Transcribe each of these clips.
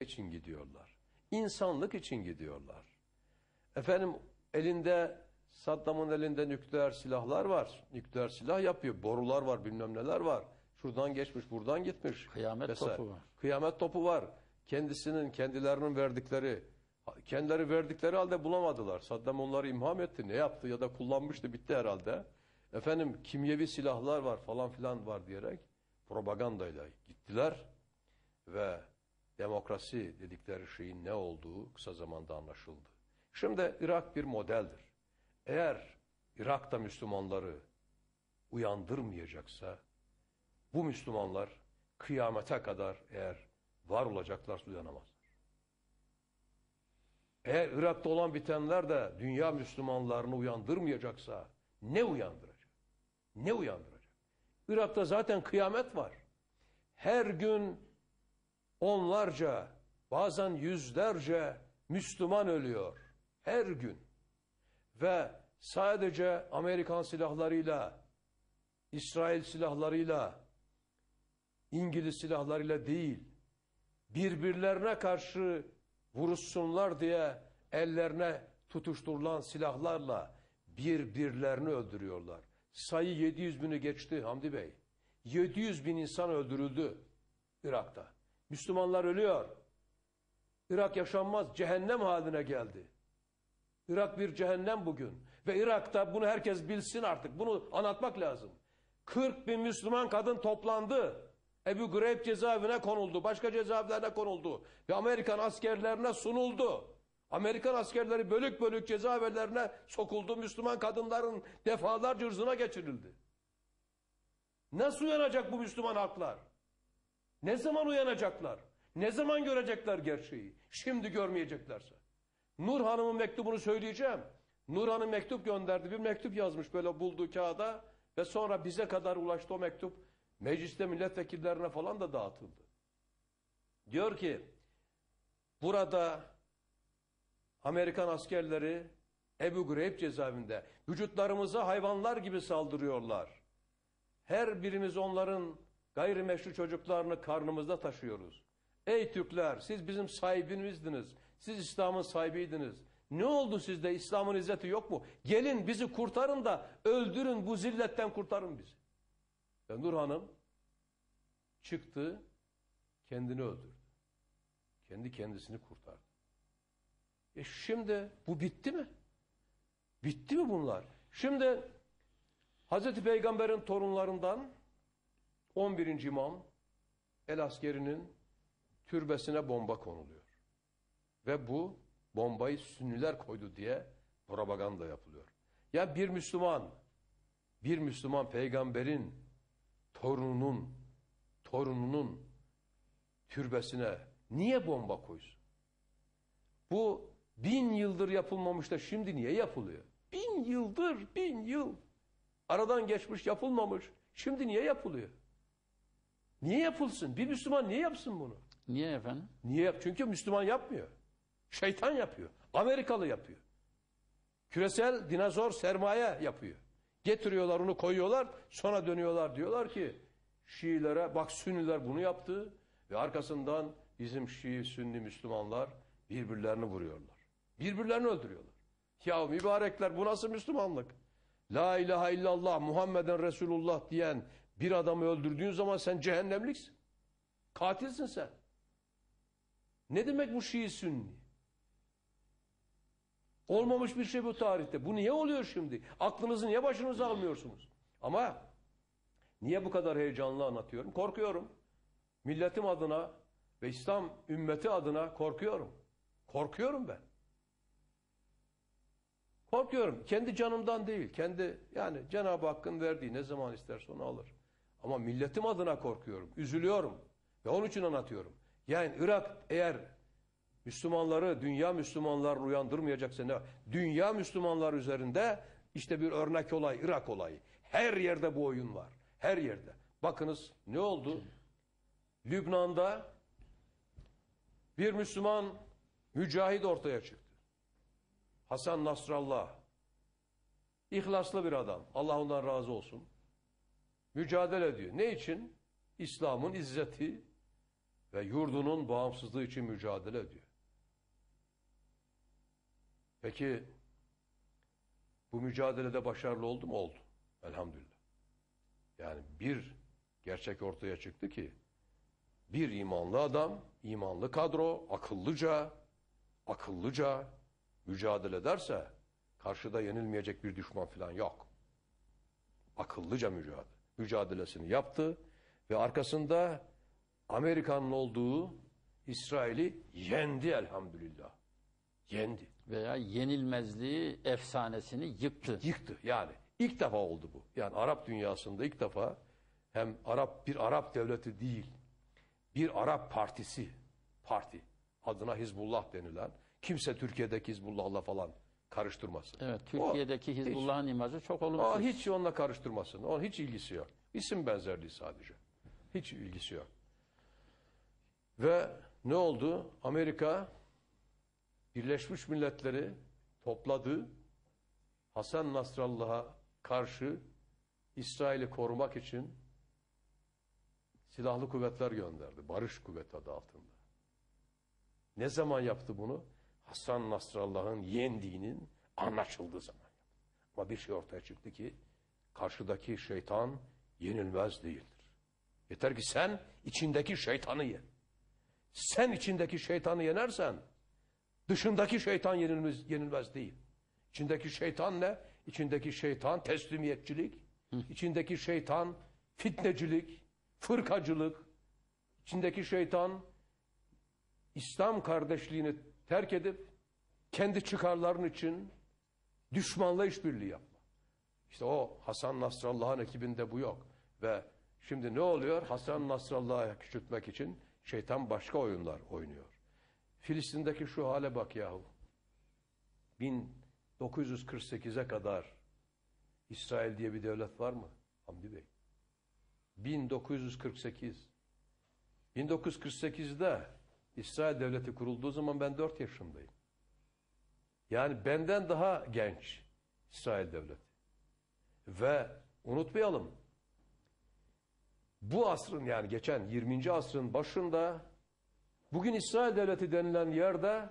için gidiyorlar. İnsanlık için gidiyorlar. Efendim elinde Saddam'ın elinde nükleer silahlar var. Nükleer silah yapıyor. Borular var bilmem neler var. Şuradan geçmiş buradan gitmiş. Kıyamet Vesaire. topu var. Kıyamet topu var. Kendisinin kendilerinin verdikleri kendileri verdikleri halde bulamadılar. Saddam onları imham etti. Ne yaptı ya da kullanmıştı bitti herhalde. Efendim kimyevi silahlar var falan filan var diyerek propagandayla gittiler ve demokrasi dedikleri şeyin ne olduğu kısa zamanda anlaşıldı. Şimdi Irak bir modeldir. Eğer Irak'ta Müslümanları uyandırmayacaksa bu Müslümanlar kıyamete kadar eğer var olacaklarsa uyanamazlar. Eğer Irak'ta olan bitenler de dünya Müslümanlarını uyandırmayacaksa ne uyandıracak? Ne uyandıracak? Irak'ta zaten kıyamet var. Her gün onlarca bazen yüzlerce Müslüman ölüyor. Her gün. Ve sadece Amerikan silahlarıyla, İsrail silahlarıyla, İngiliz silahlarıyla değil, birbirlerine karşı vuruşsunlar diye ellerine tutuşturulan silahlarla birbirlerini öldürüyorlar. Sayı 700 bini geçti Hamdi Bey. 700 bin insan öldürüldü Irak'ta. Müslümanlar ölüyor. Irak yaşanmaz, cehennem haline geldi. Irak bir cehennem bugün. Ve Irak'ta bunu herkes bilsin artık. Bunu anlatmak lazım. 40 bin Müslüman kadın toplandı. Ebu Greyb cezaevine konuldu. Başka cezaevlerine konuldu. Ve Amerikan askerlerine sunuldu. Amerikan askerleri bölük bölük cezaevlerine sokuldu. Müslüman kadınların defalarca ırzına geçirildi. Nasıl uyanacak bu Müslüman halklar? Ne zaman uyanacaklar? Ne zaman görecekler gerçeği? Şimdi görmeyeceklerse. Nur Hanım'ın mektubunu söyleyeceğim. Nur Hanım mektup gönderdi. Bir mektup yazmış böyle bulduğu kağıda ve sonra bize kadar ulaştı o mektup. Mecliste milletvekillerine falan da dağıtıldı. Diyor ki burada Amerikan askerleri Ebu Greyb cezaevinde vücutlarımıza hayvanlar gibi saldırıyorlar. Her birimiz onların gayrimeşru çocuklarını karnımızda taşıyoruz. Ey Türkler siz bizim sahibimizdiniz. Siz İslam'ın sahibiydiniz. Ne oldu sizde İslam'ın izzeti yok mu? Gelin bizi kurtarın da öldürün bu zilletten kurtarın bizi. Ve Nur Hanım çıktı kendini öldürdü. Kendi kendisini kurtardı. E şimdi bu bitti mi? Bitti mi bunlar? Şimdi Hazreti Peygamber'in torunlarından 11. imam el askerinin türbesine bomba konuluyor. Ve bu bombayı Sünniler koydu diye propaganda yapılıyor. Ya bir Müslüman, bir Müslüman peygamberin torununun, torununun türbesine niye bomba koysun? Bu bin yıldır yapılmamış da şimdi niye yapılıyor? Bin yıldır, bin yıl. Aradan geçmiş yapılmamış. Şimdi niye yapılıyor? Niye yapılsın? Bir Müslüman niye yapsın bunu? Niye efendim? Niye yap? Çünkü Müslüman yapmıyor. Şeytan yapıyor. Amerikalı yapıyor. Küresel dinozor sermaye yapıyor. Getiriyorlar onu koyuyorlar sonra dönüyorlar diyorlar ki Şiilere bak Sünniler bunu yaptı ve arkasından bizim Şii Sünni Müslümanlar birbirlerini vuruyorlar. Birbirlerini öldürüyorlar. Ya mübarekler bu nasıl Müslümanlık? La ilahe illallah Muhammeden Resulullah diyen bir adamı öldürdüğün zaman sen cehennemliksin. Katilsin sen. Ne demek bu Şii Sünni? Olmamış bir şey bu tarihte. Bu niye oluyor şimdi? Aklınızı niye başınıza almıyorsunuz? Ama niye bu kadar heyecanlı anlatıyorum? Korkuyorum. Milletim adına ve İslam ümmeti adına korkuyorum. Korkuyorum ben. Korkuyorum. Kendi canımdan değil. Kendi yani Cenab-ı Hakk'ın verdiği ne zaman isterse onu alır. Ama milletim adına korkuyorum. Üzülüyorum. Ve onun için anlatıyorum. Yani Irak eğer Müslümanları, dünya Müslümanlarını uyandırmayacaksa ne? Dünya Müslümanlar üzerinde işte bir örnek olay, Irak olayı. Her yerde bu oyun var. Her yerde. Bakınız ne oldu? Lübnan'da bir Müslüman mücahit ortaya çıktı. Hasan Nasrallah. İhlaslı bir adam. Allah ondan razı olsun. Mücadele ediyor. Ne için? İslam'ın izzeti, ve yurdunun bağımsızlığı için mücadele ediyor. Peki bu mücadelede başarılı oldu mu? Oldu. Elhamdülillah. Yani bir gerçek ortaya çıktı ki bir imanlı adam, imanlı kadro, akıllıca, akıllıca mücadele ederse karşıda yenilmeyecek bir düşman falan yok. Akıllıca mücadele. Mücadelesini yaptı ve arkasında Amerika'nın olduğu İsrail'i yendi elhamdülillah. Yendi. Veya yenilmezliği efsanesini yıktı. Yıktı yani. ilk defa oldu bu. Yani Arap dünyasında ilk defa hem Arap bir Arap devleti değil, bir Arap partisi, parti adına Hizbullah denilen, kimse Türkiye'deki Hizbullah'la falan karıştırmasın. Evet, Türkiye'deki Hizbullah'ın imajı çok olumsuz. o hiç onunla karıştırmasın. Onun hiç ilgisi yok. İsim benzerliği sadece. Hiç ilgisi yok. Ve ne oldu? Amerika Birleşmiş Milletleri topladı. Hasan Nasrallah'a karşı İsrail'i korumak için silahlı kuvvetler gönderdi. Barış kuvveti adı altında. Ne zaman yaptı bunu? Hasan Nasrallah'ın yendiğinin anlaşıldığı zaman. Ama bir şey ortaya çıktı ki karşıdaki şeytan yenilmez değildir. Yeter ki sen içindeki şeytanı ye. Sen içindeki şeytanı yenersen dışındaki şeytan yenilmez, yenilmez değil. İçindeki şeytan ne? İçindeki şeytan teslimiyetçilik, içindeki şeytan fitnecilik, fırkacılık, içindeki şeytan İslam kardeşliğini terk edip kendi çıkarların için düşmanla işbirliği yapma. İşte o Hasan Nasrallah'ın ekibinde bu yok. Ve şimdi ne oluyor? Hasan Nasrallah'ı küçültmek için şeytan başka oyunlar oynuyor. Filistin'deki şu hale bak yahu. 1948'e kadar İsrail diye bir devlet var mı? Hamdi Bey. 1948. 1948'de İsrail devleti kurulduğu zaman ben 4 yaşındayım. Yani benden daha genç İsrail devleti. Ve unutmayalım bu asrın yani geçen 20. asrın başında bugün İsrail devleti denilen yerde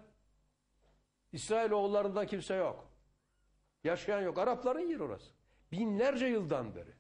İsrail oğullarından kimse yok. Yaşayan yok. Arapların yeri orası. Binlerce yıldan beri.